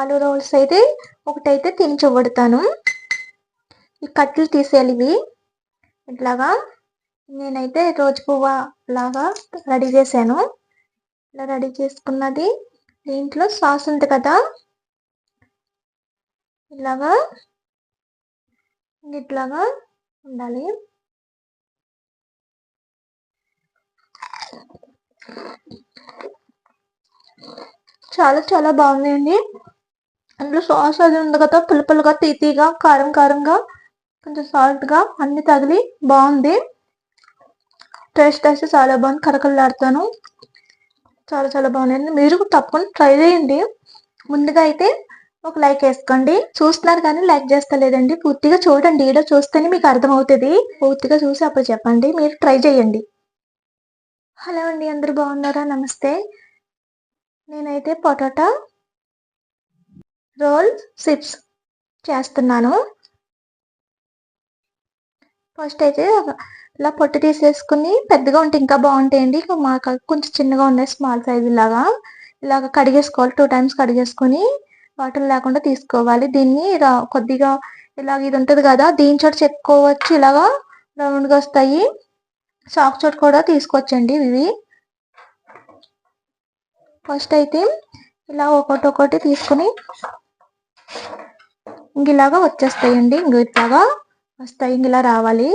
ఆలు రోల్స్ అయితే ఒకటైతే తిని చూపెడతాను. ఈ కట్లు తీసేయాలి ఇవి. ఇట్లాగా నేనైతే రోజు పువ్వ లాగా రెడీ చేశాను. ఇలా రెడీ చేసుకున్నది దీంట్లో సాస్ ఉంది కదా. ఇలాగా ఇట్లాగా ఉండాలి. చాలా చాలా బాగుందండి అందులో సాస్ అది ఉంది కదా పులుపులుగా తీతీగా కారం కారంగా కొంచెం సాల్ట్గా అన్ని తగిలి బాగుంది. టేస్ట్ అయితే చాలా బాగుంది. కరకరలాడుతాను. చాలా చాలా బాగున్నాయండి మీరు తప్పకుండా ట్రై చేయండి. ముందుగా అయితే ఒక లైక్ వేసుకోండి. చూస్తున్నారు కానీ లైక్ చేస్తలేదండి. పూర్తిగా చూడండి. వీడియో చూస్తేనే మీకు అర్థమవుతుంది. పూర్తిగా చూసి అప్పుడు చెప్పండి. మీరు ట్రై చేయండి. హలో అండి. అందరు బాగున్నారా? నమస్తే. నేనైతే పొటాటా రోల్ సిప్స్ చేస్తున్నాను. ఫస్ట్ అయితే ఇలా పొట్టు తీసేసుకుని పెద్దగా ఉంటే ఇంకా బాగుంటాయండి. మాకు కొంచెం చిన్నగా ఉన్నాయి స్మాల్ సైజు లాగా ఇలాగ కడిగేసుకోవాలి. టూ టైమ్స్ కడిగేసుకొని వాటర్ లేకుండా తీసుకోవాలి. దీన్ని కొద్దిగా ఇలాగ ఇది ఉంటుంది కదా దీని చోటు చెప్పుకోవచ్చు. ఇలాగా రౌండ్గా వస్తాయి. చాక్ చోటు కూడా తీసుకోవచ్చండి ఇవి. ఫస్ట్ అయితే ఇలా ఒకటి ఒకటి తీసుకుని ఇంక ఇలాగా వచ్చేస్తాయండి. ఇంక ఇట్లాగా వస్తాయి. ఇంక ఇలా రావాలి.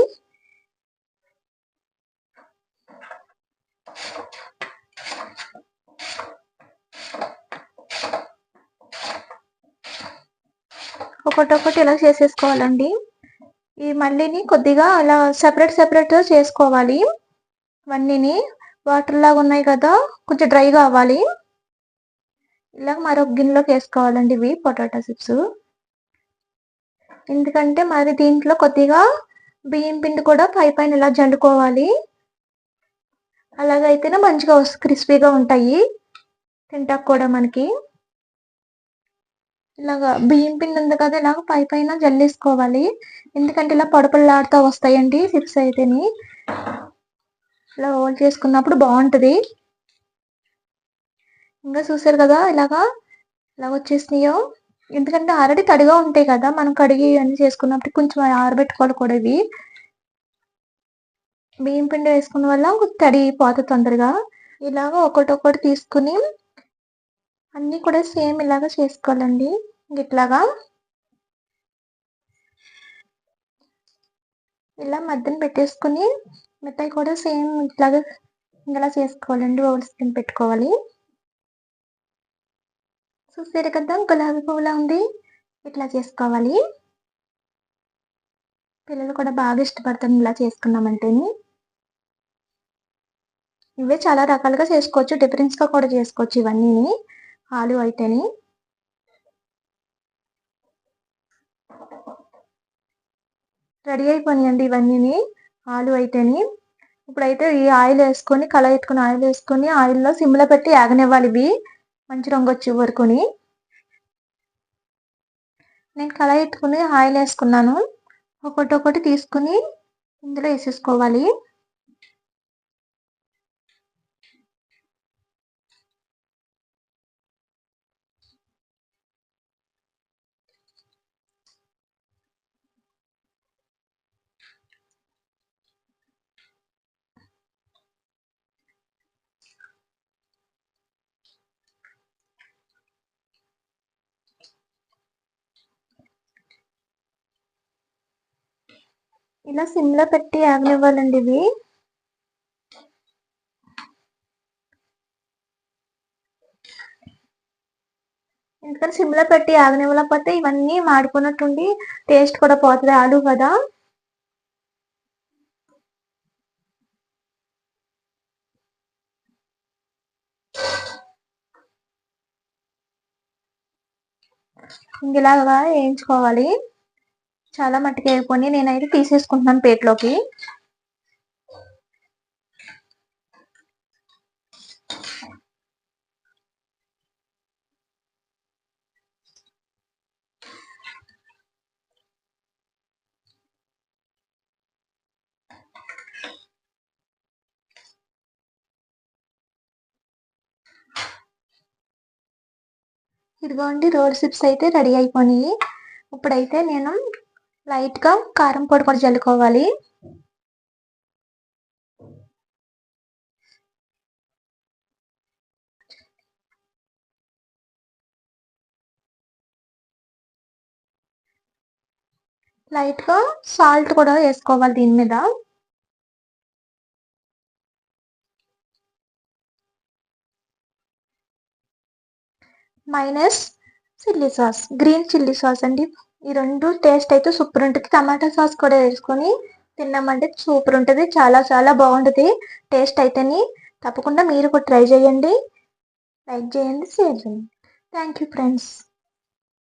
ఒకటొకటి ఇలా చేసేసుకోవాలండి. ఈ మళ్ళీని కొద్దిగా అలా సెపరేట్ సెపరేట్ చేసుకోవాలి. ఇవన్నీని వాటర్ లాగా ఉన్నాయి కదా కొంచెం డ్రై కావాలి ఇలా మరొక గిన్నెలోకి వేసుకోవాలండి ఇవి పొటాటో చిప్స్. ఎందుకంటే మరి దీంట్లో కొద్దిగా బియ్యం పిండి కూడా పై పైన ఇలా జల్లుకోవాలి అలాగైతేనే మంచిగా క్రిస్పీగా ఉంటాయి. తింటాక కూడా మనకి. ఇలాగా బియ్యం పిండి ఉంది కదా ఇలాగ పై పైన జల్లేసుకోవాలి. ఎందుకంటే ఇలా పొడపల్లాడుతూ వస్తాయండి చిప్స్ అయితేని. ఇలా హోల్డ్ చేసుకున్నప్పుడు బాగుంటుంది. ఇంకా చూసారు కదా ఇలాగా ఇలా వచ్చేసినాయో. ఎందుకంటే ఆల్రెడీ తడిగా ఉంటాయి కదా మనం కడిగి అన్ని చేసుకున్నప్పుడు కొంచెం ఆరబెట్టుకోవాలి కూడా ఇవి. బియ్యం పిండి వేసుకున్న వల్ల తడి పోతుంది తొందరగా. ఇలాగ ఒకటి తీసుకుని అన్నీ కూడా సేమ్ ఇలాగా చేసుకోవాలండి. ఇట్లాగా. ఇలా మధ్యన పెట్టేసుకుని మిఠాయి కూడా సేమ్ ఇట్లాగా ఇలా చేసుకోవాలండి. ఓవర్ స్కిన్ పెట్టుకోవాలి. చూసారు కదా గులాబీ పువ్వులా ఉంది. ఇట్లా చేసుకోవాలి. పిల్లలు కూడా బాగా ఇష్టపడతాను ఇలా చేసుకున్నామంటే ఇవే చాలా రకాలుగా చేసుకోవచ్చు. డిఫరెన్స్గా కూడా చేసుకోవచ్చు ఇవన్నీ ఆలు అయితేని. రెడీ అయిపోయినాయండి ఇవన్నీ ఆలు అయితేని. ఇప్పుడైతే ఈ ఆయిల్ వేసుకొని కళ ఎత్తుకుని ఆయిల్ వేసుకొని ఆయిల్లో సిమ్లో పెట్టి ఆగనివ్వాలి ఇవి. మంచి రంగు వచ్చి వరకుని నేను కళాయి ఎత్తుకుని ఆయిల్ వేసుకున్నాను ఒకటి ఒకటి తీసుకుని ఇందులో వేసేసుకోవాలి. ఇలా సిమ్లో పెట్టి ఆగనివ్వాలండి ఇవి. ఎందుకంటే సిమ్లో పెట్టి ఆగనివ్వలేకపోతే ఇవన్నీ మాడిపోయినట్టుండి టేస్ట్ కూడా పోతుంది ఆలు కదా. ఇలాగా వేయించుకోవాలి. చాలా మట్టికి అయిపోయి నేనైతే తీసేసుకుంటున్నాను పేట్లోకి. ఇదిగోండి రోడ్ సిప్స్ అయితే రెడీ అయిపోయినాయి. ఇప్పుడైతే నేను లైట్గా కారం పొడి కూడా జల్లుకోవాలి. లైట్గా సాల్ట్ కూడా వేసుకోవాలి దీని మీద. Minus chilli sauce green chilli sauce అండి. ఈ రెండు టేస్ట్ అయితే సూపర్ ఉంటుంది. టమాటా సాస్ కూడా వేసుకొని తిన్నామంటే సూపర్ ఉంటుంది. చాలా చాలా బాగుంటుంది టేస్ట్ అయితేని. తప్పకుండా మీరు కూడా ట్రై చేయండి. లైక్ చేయండి షేర్ చేయండి. Thank you friends